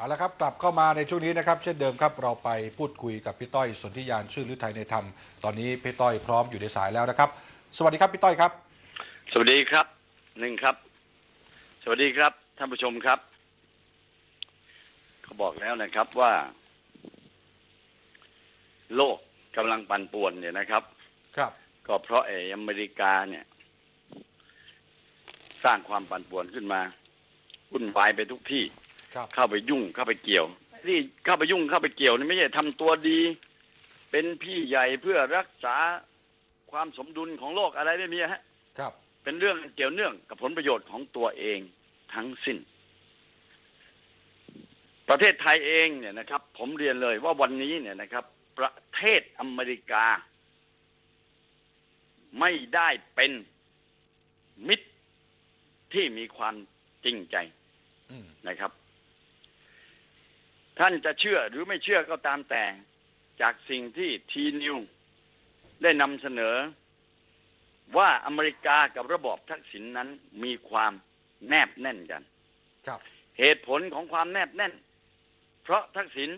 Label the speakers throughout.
Speaker 1: เอาละครับกลับเข้ามาในช่วงนี้นะครับ เช่นเดิมครับเราไปพูดคุยกับพี่ต้อยสนธิยานชื่อฤทัยในธรรม ตอนนี้พี่ต้อยพร้อมอยู่ในสายแล้วนะครับ สวัสดีครับพี่ต้อยครับ
Speaker 2: สวัสดีครับหนึ่งครับ สวัสดีครับท่านผู้ชมครับเขาบอกแล้วนะครับว่า โลกกำลังปั่นป่วนเนี่ยนะครับ
Speaker 1: ครับ
Speaker 2: ก็เพราะไอ้อเมริกาเนี่ย สร้างความปั่นป่วนขึ้นมาวุ่นวายไปทุกที่
Speaker 1: ครับ
Speaker 2: เข้าไปยุ่งเข้าไปเกี่ยว ที่เข้าไปยุ่งเข้าไปเกี่ยวนี่ไม่ใช่ทำตัวดี เป็นพี่ใหญ่เพื่อรักษาความสมดุลของโลกอะไรไม่มีฮะ
Speaker 1: ครับ
Speaker 2: เป็นเรื่องเกี่ยวเนื่องกับผลประโยชน์ของตัวเองทั้งสิ้น ประเทศไทยเองเนี่ยนะครับ ผมเรียนเลยว่าวันนี้เนี่ยนะครับ ประเทศอเมริกา ไม่ได้เป็นมิตรที่มีความจริงใจ
Speaker 1: อืม
Speaker 2: นะครับ ท่านจะเชื่อหรือไม่เชื่อก็ตามแต่ จากสิ่งที่ทีนิวได้นำเสนอ ว่าอเมริกากับระบอบทักษิณนนั้นมีความแนบแน่นกัน
Speaker 1: ครับ
Speaker 2: เหตุผลของความแนบแน่น เพราะทักษิณ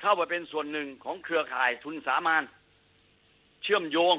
Speaker 2: เข้าไปเป็นส่วนหนึ่งของเครือข่ายทุนสามานเชื่อมโยง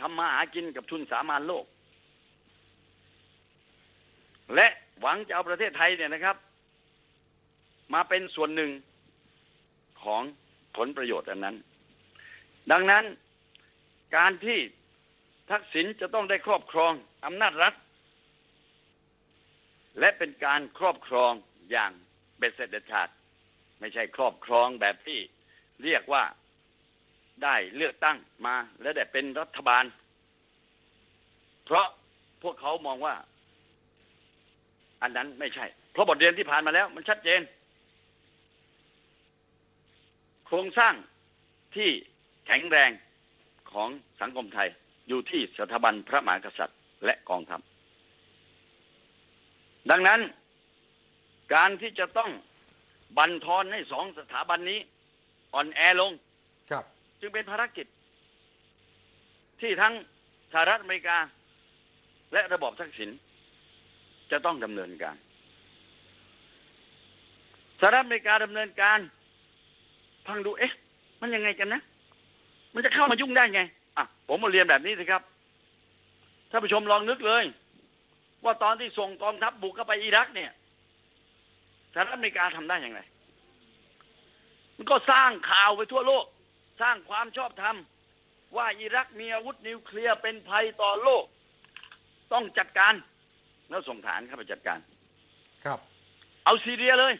Speaker 2: ทำมาหากินกับทุนสามานโลก และหวังจะเอาประเทศไทยเนี่ยนะครับ มาเป็นส่วนหนึ่งของผลประโยชน์อันนั้น ดังนั้นการที่ทักษิณจะต้องได้ครอบครองอำนาจรัฐ และเป็นการครอบครองอย่างเบ็ดเสร็จเด็ดขาดไม่ใช่ครอบครองแบบที่เรียกว่าได้เลือกตั้งมาและได้เป็นรัฐบาล เพราะพวกเขามองว่า อันนั้นไม่ใช่ เพราะบทเรียนที่ผ่านมาแล้ว มันชัดเจน โครงสร้างที่แข็งแรงของสังคมไทยอยู่ที่สถาบันพระมหากษัตริย์ และกองทัพดังนั้นการที่จะต้องบันทอนให้สองสถาบันนี้ อ่อนแอลง
Speaker 1: ครับ
Speaker 2: จึงเป็นภารกิจ ที่ทั้งสหรัฐอเมริกา และระบอบทักษิณจะต้องดำเนินการสหรัฐอเมริกาดำเนินการ ฟังดูเอ๊ะ มันยังไงกันนะ มันจะเข้ามายุ่งได้ไงอะผมมาเรียนแบบนี้สิครับท่านผู้ชมลองนึกเลย ว่าตอนที่ส่งกองทัพบุกเข้าไปอิรักเนี่ยสหรัฐอเมริกาทำได้อย่างไร มันก็สร้างข่าวไปทั่วโลก สร้างความชอบธรรม ว่าอิรักมีอาวุธนิวเคลียร์เป็นภัยต่อโลก ต้องจัดการ แล้วส่งฐานเข้าไปจัดการ
Speaker 1: ครับ
Speaker 2: เอาซีเรียเลย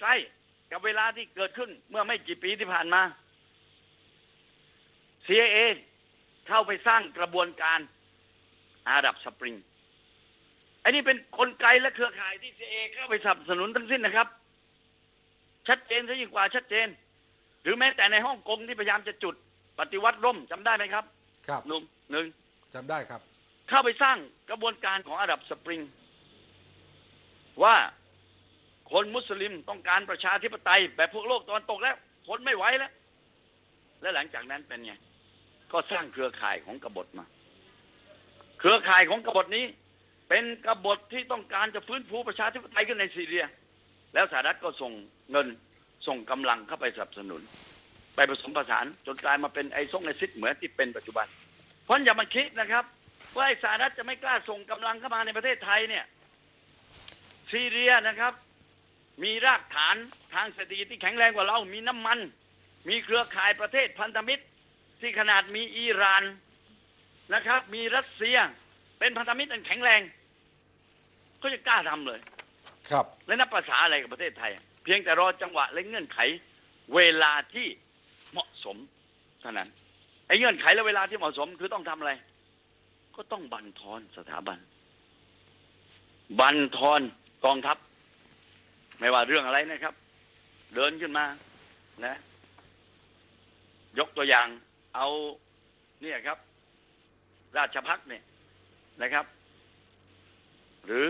Speaker 2: ใกล้ กับเวลาที่เกิดขึ้นเมื่อไม่กี่ปีที่ผ่านมา CIA เข้าไปสร้างกระบวนการอาดับสปริง อันนี้เป็นนกลไกและเครือข่ายที่ CIA เข้าไปสนับสนุนทั้งสิ้นนะครับ ชัดเจนซะยิ่งกว่าชัดเจน หรือแม้แต่ในฮ่องกงที่พยายามจะจุดปฏิวัติร่มจำได้ไหมครับ
Speaker 1: ครับ
Speaker 2: หนุ่มหนึ่ง
Speaker 1: จำได้ครับ
Speaker 2: เข้าไปสร้างกระบวนการของอาดับสปริง ว่า คนมุสลิมต้องการประชาธิปไตย แบบพวกโลกตะวันตกแล้วทนไม่ไหวแล้ว และหลังจากนั้นเป็นไง ก็สร้างเครือข่ายของกบฏมา เครือข่ายของกบฏนี้ เป็นกบฏที่ต้องการจะฟื้นฟูประชาธิปไตยขึ้นในซีเรีย แล้วสหรัฐก็ส่งเงินส่งกำลังเข้าไปสนับสนุน ไปผสมผสานจนกลายมาเป็นไอซ่งไอซิดเหมือนที่เป็นปัจจุบัน เพราะอย่ามาคิดนะครับว่าไอ้สหรัฐจะไม่กล้าส่งกำลังเข้ามาในประเทศไทยเนี่ยซีเรียนะครับ มีรากฐานทางเศรษฐกิจที่แข็งแรงกว่าเรา มีน้ำมัน มีเครือข่ายประเทศพันธมิตร ที่ขนาดมีอิหร่านนะครับ มีรัสเซีย เป็นพันธมิตรอันแข็งแรง ก็จะกล้าทำเลย
Speaker 1: ครับ
Speaker 2: และนับภาษาอะไรกับประเทศไทย เพียงแต่รอจังหวะและเงื่อนไข เวลาที่เหมาะสมเท่านั้นไอ้เงื่อนไขและเวลาที่เหมาะสมคือต้องทำอะไร ก็ต้องบันทอนสถาบัน บันทอนกองทัพ ไม่ว่าเรื่องอะไรนะครับ เดินขึ้นมานะ ยกตัวอย่างเอาเนี่ยครับ ราชพักเนี่ยนะครับ หรือ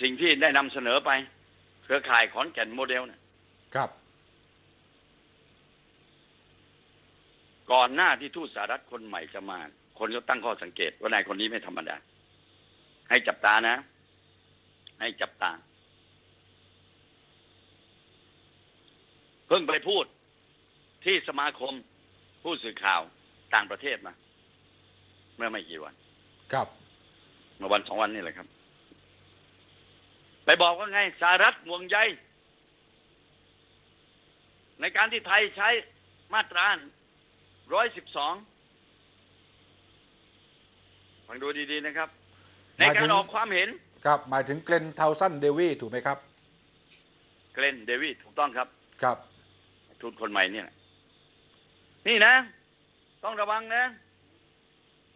Speaker 2: สิ่งที่ได้นำเสนอไป เครือข่ายขอนแก่นโมเดลเนี่ย
Speaker 1: ครับ
Speaker 2: ก่อนหน้าที่ทูตสหรัฐคนใหม่จะมา คนก็ตั้งข้อสังเกตว่านายคนนี้ไม่ธรรมดา ให้จับตานะ ให้จับตาเพิ่งไปพูดที่สมาคมผู้สื่อข่าวต่างประเทศมา เมื่อไม่กี่วัน
Speaker 1: ครับ
Speaker 2: เมื่อวันสองวันนี่แหละครับ ไปบอกว่าไงสหรัฐห่วงใยในการที่ไทยใช้มาตราร้อยสิบสองฟังดูดี ๆ นะครับ ในการออกความเห็น
Speaker 1: ครับหมายถึงเกรนเทาสันเดวีถูกไหมครับ
Speaker 2: เกรนเดวิดถูกต้องครับ
Speaker 1: ครับ
Speaker 2: ทูตคนใหม่เนี่ยนะนี่นะ ต้องระวังนะ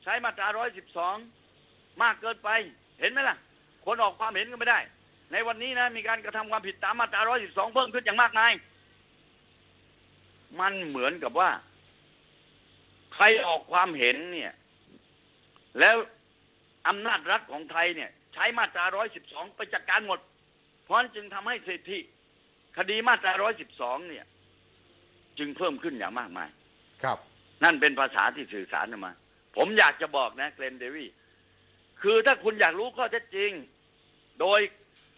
Speaker 2: ใช้มาตราร้อยสิบสองมากเกินไป เห็นไหมล่ะ คนออกความเห็นก็ไม่ได้ ในวันนี้นะ มีการกระทำความผิดตามมาตราร้อยสิบสองเพิ่มขึ้นอย่างมากมาย มันเหมือนกับว่า ใครออกความเห็นเนี่ย แล้วอำนาจรัฐของไทยเนี่ย ใช้มาตราร้อยสิบสองไปจัดการหมด เพราะฉะนั้นจึงทำให้สิทธิคดีมาตราร้อยสิบสองเนี่ย จึงเพิ่มขึ้นอย่างมากมาย
Speaker 1: ครับ
Speaker 2: นั่นเป็นภาษาที่สื่อสารออกมา ผมอยากจะบอกนะเกรนเดวี่คือถ้าคุณอยากรู้ข้อเท็จจริง โดย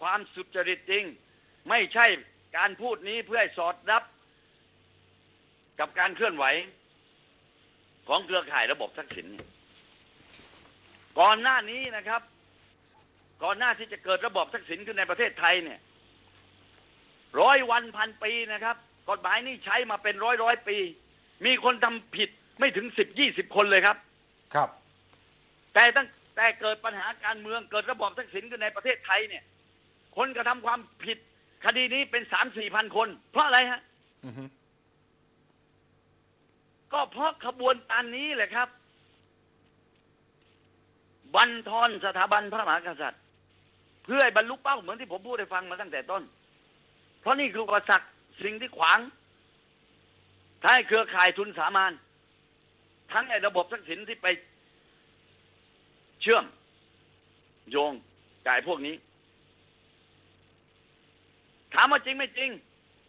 Speaker 2: ความสุจริตจริง ไม่ใช่การพูดนี้เพื่อให้สอดรับ กับการเคลื่อนไหว ของเครือข่ายระบบทักษิณเนี่ยก่อนหน้านี้นะครับ ก่อนหน้าที่จะเกิดระบบทักษิณขึ้นในประเทศไทยเนี่ยร้อยวันพันปีนะครับ กฎหมายนี้ใช้มาเป็นร้อยร้อยปี มีคนทำผิดไม่ถึงสิบยี่สิบคนเลยครับ
Speaker 1: ครับ
Speaker 2: แต่ตั้งแต่เกิดปัญหาการเมืองเกิดระบอบทักษิณขึ้นในประเทศไทยเนี่ย คนกระทำความผิด คดีนี้เป็นสามสี่พันคน เพราะอะไรฮะ
Speaker 1: อือฮึ
Speaker 2: ก็เพราะขบวนการนี้แหละครับ บันทอนสถาบันพระมหากษัตริย์ เพื่อให้บรรลุเป้าเหมือนที่ผมพูดให้ฟังมาตั้งแต่ต้น เพราะนี่คืออุปสรรคสิ่งที่ขวางถ้าให้เครือข่ายทุนสามานทั้งไอ้ระบบทักษิณที่ไปเชื่อม โยงกายพวกนี้ ถามว่าจริงไม่จริง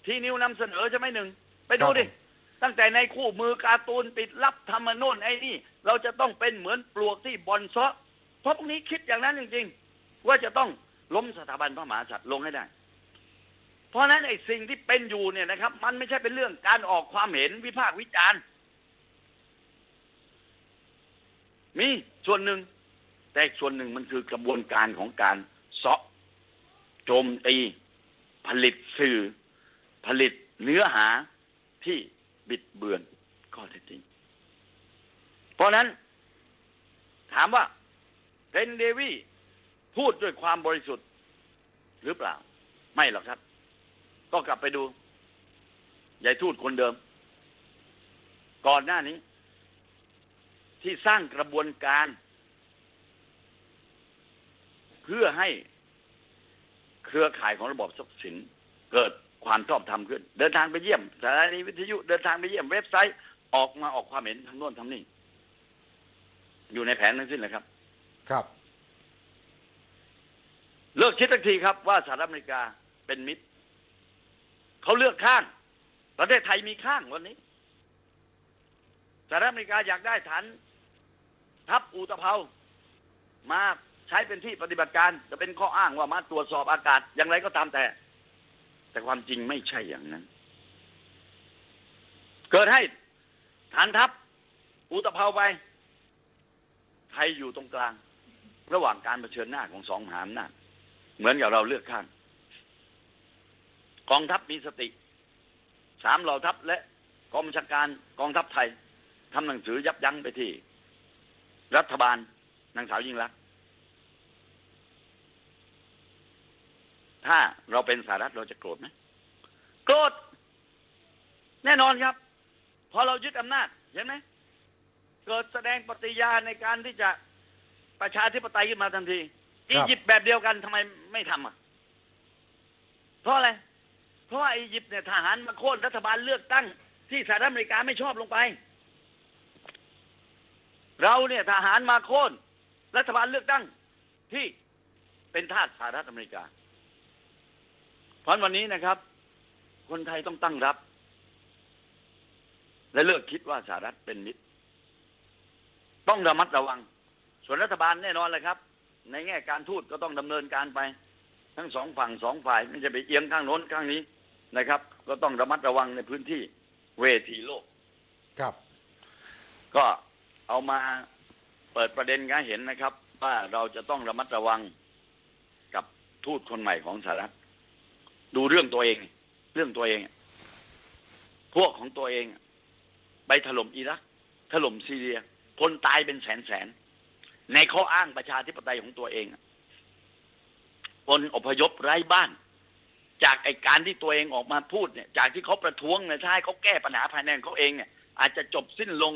Speaker 2: ที่นิวนำเสนอใช่ไหมหนึ่ง ไปดูดิ ตั้งแต่ในคู่มือการ์ตูนปิดลับธรรมโน่นไอ้นี่ เราจะต้องเป็นเหมือนปลวกที่บอนซาะเพราะพวกนี้คิดอย่างนั้นจริง ๆ ว่าจะต้อง ล้มสถาบันพระมหากษัตริย์ลงให้ได้ เพราะฉะนั้นไอ้สิ่งที่เป็นอยู่เนี่ยนะครับ มันไม่ใช่เป็นเรื่องการออกความเห็นวิพากษ์วิจารณ์มีส่วนหนึ่ง แต่อีกส่วนหนึ่งมันคือกระบวนการของการเซาะโจมตีผลิตสื่อ ผลิตเนื้อหาที่บิดเบือนข้อเท็จจริง เพราะฉะนั้น ถามว่าเรนเดวี่ พูดด้วยความบริสุทธิ์ หรือเปล่า ไม่หรอกครับ ก็กลับไปดูยายทูตคนเดิม ก่อนหน้านี้ ที่สร้างกระบวนการ เพื่อให้เครือข่ายของระบบทรัพย์สินเกิดความชอบธรรมขึ้น เดินทางไปเยี่ยมสถานีวิทยุเดินทางไปเยี่ยมเว็บไซต์ออกมาออกความเห็นทางโน้นทางนี้ อยู่ในแผนทั้งสิ้นเลยครับ
Speaker 1: ครับ
Speaker 2: เลิกคิดทักทีครับว่าสหรัฐอเมริกาเป็นมิตรเขาเลือกข้าง ประเทศไทยมีข้างวันนี้สหรัฐอเมริกาอยากได้ฐานทัพอูตะเภามาใช้เป็นที่ปฏิบัติการ จะเป็นข้ออ้างว่ามาตรวจสอบอากาศอย่างไรก็ตามแต่ แต่ความจริงไม่ใช่อย่างนั้น เกิดให้ฐานทัพอูตะเภาไป ไทยอยู่ตรงกลาง ระหว่างการเผชิญหน้าของสองมหาอำนาจ เหมือนกับเราเลือกข้างกองทัพมีสติสามเหล่าทัพและกองบัญชาการกองทัพไทยทำหนังสือยับยั้งไปที่ รัฐบาลนางสาวยิ่งรัก ถ้าเราเป็นสหรัฐเราจะโกรธไหมโกรธแน่นอนครับ พอเรายึดอำนาจเห็นไหมเกิดแสดงปฏิญาณในการที่จะประชาธิปไตยขึ้นมาทันที อียิปต์แบบเดียวกันทำไมไม่ทำอะ เพราะอะไร เพราะว่าอียิปต์เนี่ยทหารมาโค่นรัฐบาลเลือกตั้ง ที่สหรัฐอเมริกาไม่ชอบลงไป เราเนี่ยทหารมาโค่นรัฐบาลเลือกตั้งที่เป็นทาสสหรัฐอเมริกา เพราะวันนี้นะครับ คนไทยต้องตั้งรับ และเลิกคิดว่าสหรัฐเป็นมิตร ต้องระมัดระวัง ส่วนรัฐบาลแน่นอนเลยครับ ในแง่การทูตก็ต้องดำเนินการไป ทั้งสองฝั่งสองฝ่ายไม่จะไปเอียงข้างโน้นข้างนี้นะครับ ก็ต้องระมัดระวังในพื้นที่เวทีโลก
Speaker 1: ครับ
Speaker 2: ก็เอามาเปิดประเด็นกันให้เห็นนะครับ ว่าเราจะต้องระมัดระวังกับทูตคนใหม่ของสหรัฐดูเรื่องตัวเอง เรื่องตัวเอง พวกของตัวเอง ไปถล่มอิรัก ถล่มซีเรียคนตายเป็นแสนแสนๆ ในข้ออ้างประชาธิปไตยของตัวเองคนอพยพไร้บ้าน จากไอการที่ตัวเองออกมาพูดเนี่ย จากที่เขาประท้วงเนี่ยถ้าให้เขาแก้ปัญหาภายในของเขาเองเนี่ยอาจจะจบสิ้นลง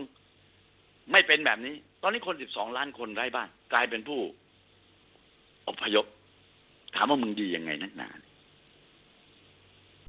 Speaker 2: ไม่เป็นแบบนี้ ตอนนี้คน12ล้านคนไร้บ้าน กลายเป็นผู้อพยพ ถามว่ามึงดียังไงนักหนาเ